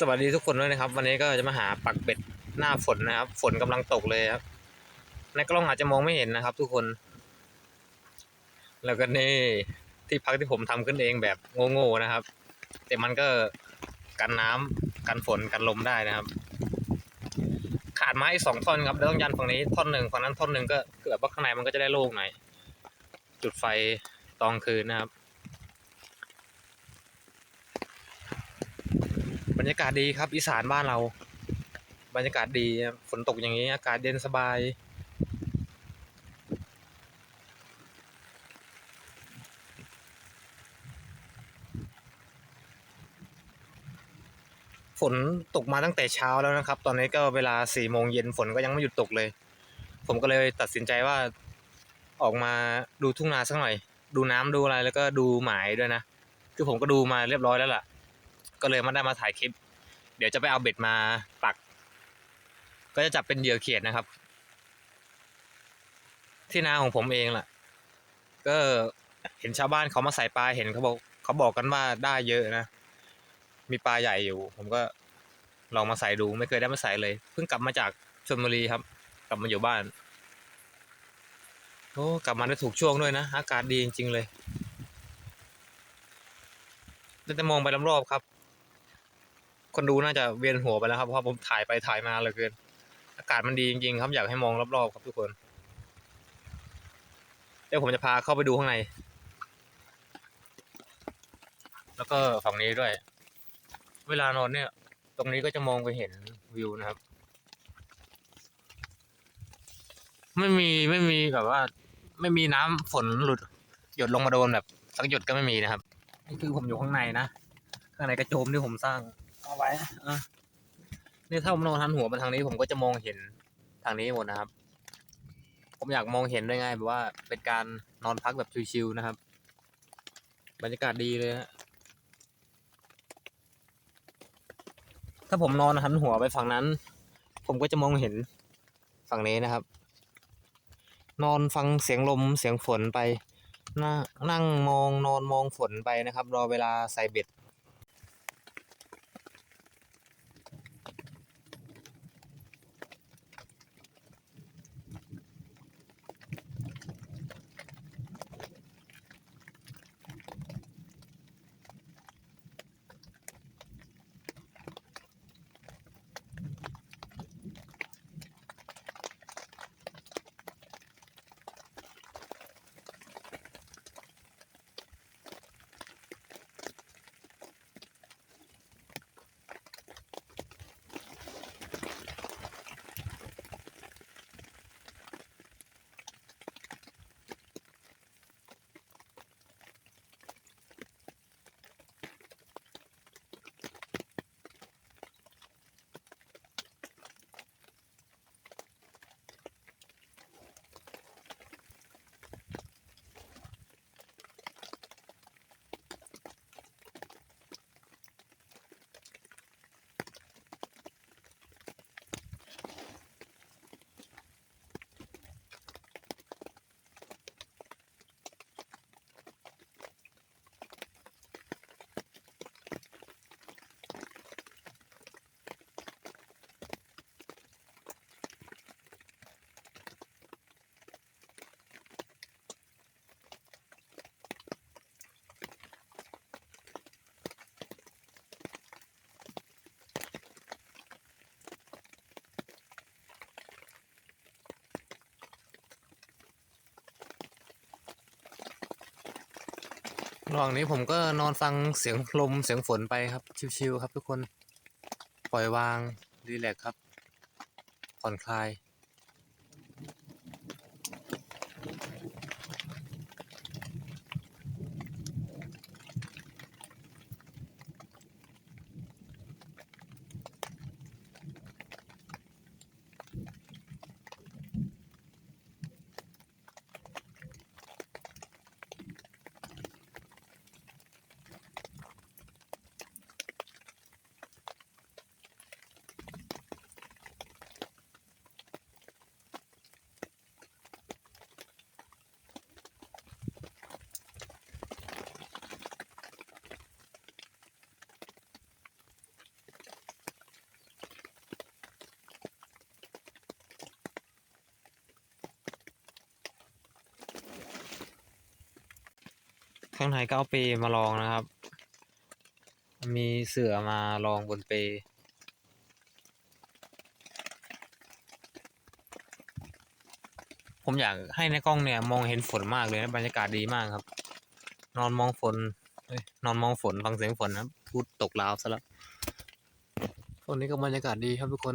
สวัสดีทุกคนด้วยนะครับ วันนี้ก็จะมาหาปักเบ็ดหน้าฝนนะครับ ฝนกำลังตกเลยครับ ในกล้องอาจจะมองไม่เห็นนะครับ ทุกคน แล้วก็นี่ที่พักที่ผมทำขึ้นเองแบบโง่ๆนะครับ แต่มันก็กันน้ำกันฝนกันลมได้นะครับ ขาดไม้สองท่อนครับแล้วต้องยันฝั่งนี้ท่อนหนึ่งฝั่งนั้นท่อนหนึ่งก็คือแบบว่าข้างในมันก็จะได้โล่งหน่อยจุดไฟตอนคืนนะครับ บรรยากาศดีครับ อีสานบ้านเรา บรรยากาศดีฝนตกอย่างนี้ อากาศเย็นสบาย ฝนตกมาตั้งแต่เช้าแล้วนะครับ ตอนนี้ก็เวลาสี่โมงเย็นฝนก็ยังไม่หยุดตกเลย ผมก็เลยตัดสินใจว่าออกมาดูทุ่งนาสักหน่อย ดูน้ำดูอะไรแล้วก็ดูหมายด้วยนะ คือผมก็ดูมาเรียบร้อยแล้วล่ะ ก็เลยมาได้มาถ่ายคลิป เดี๋ยวจะไปเอาเบ็ดมาปัก ก็จะจับเป็นเหยื่อเขียดนะครับ ที่นาของผมเองล่ะ ก็เห็นชาวบ้านเขามาใส่ปลาเห็นเขาบอกเขาบอกกันว่าได้เยอะนะมีปลาใหญ่อยู่ ผมก็ลองมาใส่ดูไม่เคยได้มาใส่เลย เพิ่งกลับมาจากชลบุรีครับ กลับมาอยู่บ้านโอ้กลับมาได้ถูกช่วงด้วยนะอากาศดีจริงๆเลยแต่มองไปรอบๆครับ คนดูน่าจะเวียนหัวไปแล้วครับเพราะผมถ่ายไปถ่ายมาเหลือเกิน อากาศมันดีจริงๆครับอยากให้มองรอบๆครับทุกคน เดี๋ยวผมจะพาเข้าไปดูข้างใน แล้วก็ฝั่งนี้ด้วย เวลานอนเนี่ย ตรงนี้ก็จะมองไปเห็นวิวนะครับ ไม่มีไม่มีแบบว่า ไม่มีน้ำฝนหลุด หยดลงมาโดนแบบสักหยดก็ไม่มีนะครับนี่คือผมอยู่ข้างในนะข้างในกระโจมที่ผมสร้าง เอาไว้อะนี่ถ้าผมนอนหันหัวมาทางนี้ผมก็จะมองเห็นทางนี้หมดนะครับ ผมอยากมองเห็นได้วยไงแบบว่าเป็นการนอนพักแบบชิวๆนะครับ บรรยากาศดีเลยฮะถ้าผมนอนหันหัวไปฝั่งนั้น ผมก็จะมองเห็นฝั่งนี้นะครับ นอนฟังเสียงลมเสียงฝนไปนั่งนั่งมองนอนมองฝนไปนะครับ รอเวลาใส่เบ็ด ระหว่างนี้ผมก็นอนฟังเสียงลมเสียงฝนไปครับ ชิวๆครับทุกคน ปล่อยวางรีแลกครับ ผ่อนคลาย ข้างในก็เอาเปมาลองนะครับ มีเสือมาลองบนเปผมอยากให้ในกล้องเนี่ย มองเห็นฝนมากเลยนะบรรยากาศดีมากครับ นอนมองฝนนอนมองฝนฟังเสียงฝนนะพูดตกลาวซะแล้วตรงนี้ก็บรรยากาศดีครับทุกคน